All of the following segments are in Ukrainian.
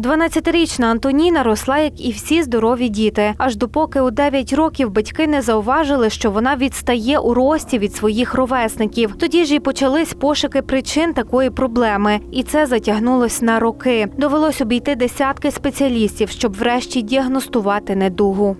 12-річна Антоніна росла, як і всі здорові діти, аж допоки у 9 років батьки не зауважили, що вона відстає у рості від своїх ровесників. Тоді ж і почались пошуки причин такої проблеми, і це затягнулось на роки. Довелось обійти десятки спеціалістів, щоб врешті діагностувати недугу.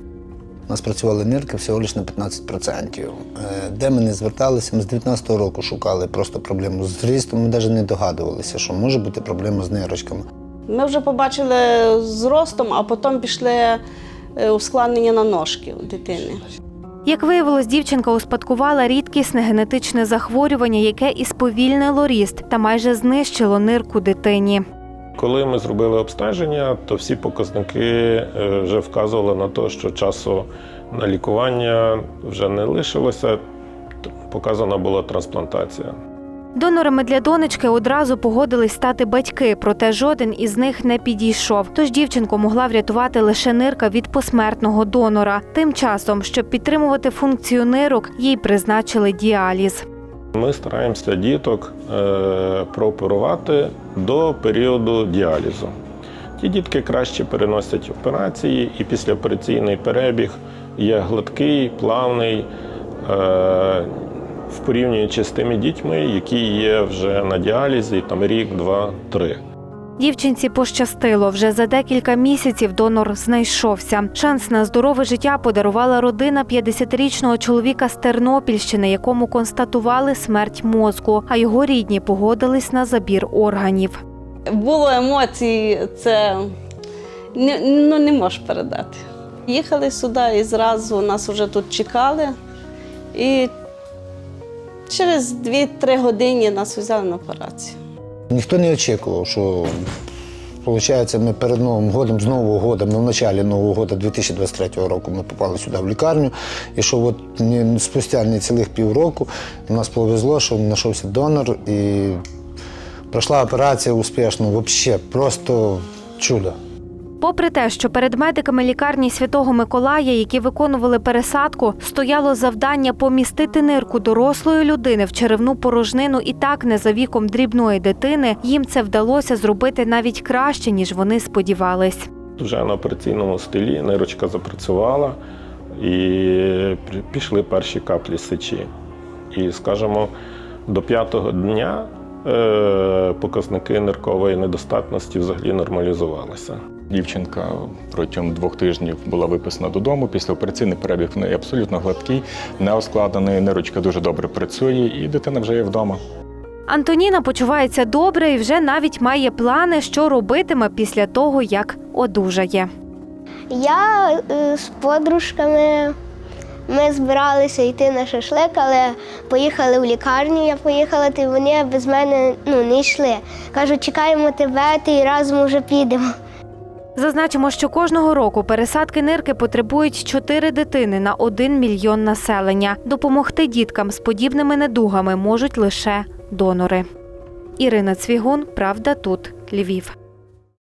У нас працювали нирки всього лише на 15%. Е, Де ми не зверталися, ми з 19-го року шукали просто проблему з зрістом. Ми навіть не догадувалися, що може бути проблема з нирочками. Ми вже побачили з ростом, а потім пішли е, ускладнення на ножки у дитини. Як виявилось, дівчинка успадкувала рідкісне генетичне захворювання, яке і сповільнило ріст та майже знищило нирку дитині. Коли ми зробили обстеження, то всі показники е, вже вказували на те, що часу на лікування вже не лишилося. Показана була трансплантація. Донорами для донечки одразу погодились стати батьки, проте жоден із них не підійшов. Тож дівчинку могла врятувати лише нирка від посмертного донора. Тим часом, щоб підтримувати функцію нирок, їй призначили діаліз. Ми стараємося діток е, прооперувати до періоду діалізу. Ті дітки краще переносять операції, і післяопераційний перебіг є гладкий, плавний, е, в порівнюючи з тими дітьми, які є вже на діалізі, там рік, два, три. Дівчинці пощастило. Вже за декілька місяців донор знайшовся. Шанс на здорове життя подарувала родина 50-річного чоловіка з Тернопільщини, якому констатували смерть мозку, а його рідні погодились на забір органів. Було емоцій, це не, ну, не можеш передати. Їхали сюди і зразу нас вже тут чекали. І через 2-3 години нас взяли на операцію. Ніхто не очікував, що виходить, ми перед Новим годом, з Нового года, ми в началі Нового года 2023 року ми попали сюди в лікарню. І що от спустя не цілих півроку нас повезло, що знайшовся донор і пройшла операція успішно, взагалі, просто чудо. Попри те, що перед медиками лікарні Святого Миколая, які виконували пересадку, стояло завдання помістити нирку дорослої людини в черевну порожнину і так не за віком дрібної дитини, їм це вдалося зробити навіть краще, ніж вони сподівались. Вже на операційному столі нирочка запрацювала і пішли перші каплі сечі. І, скажімо, до п'ятого дня показники ниркової недостатності взагалі нормалізувалися. Дівчинка протягом двох тижнів була виписана додому. Післяопераційний перебіг в неї абсолютно гладкий, не оскладений. Нирочка дуже добре працює, і дитина вже є вдома. Антоніна почувається добре і вже навіть має плани, що робитиме після того, як одужає. Я е, з подружками. Ми збиралися йти на шашлик, але поїхали в лікарню. Я поїхала, то вони без мене ну, не йшли. Кажуть, чекаємо тебе, ти і разом уже підемо. Зазначимо, що кожного року пересадки нирки потребують 4 дитини на 1 мільйон населення. Допомогти діткам з подібними недугами можуть лише донори. Ірина Цвігун, Правда тут, Львів.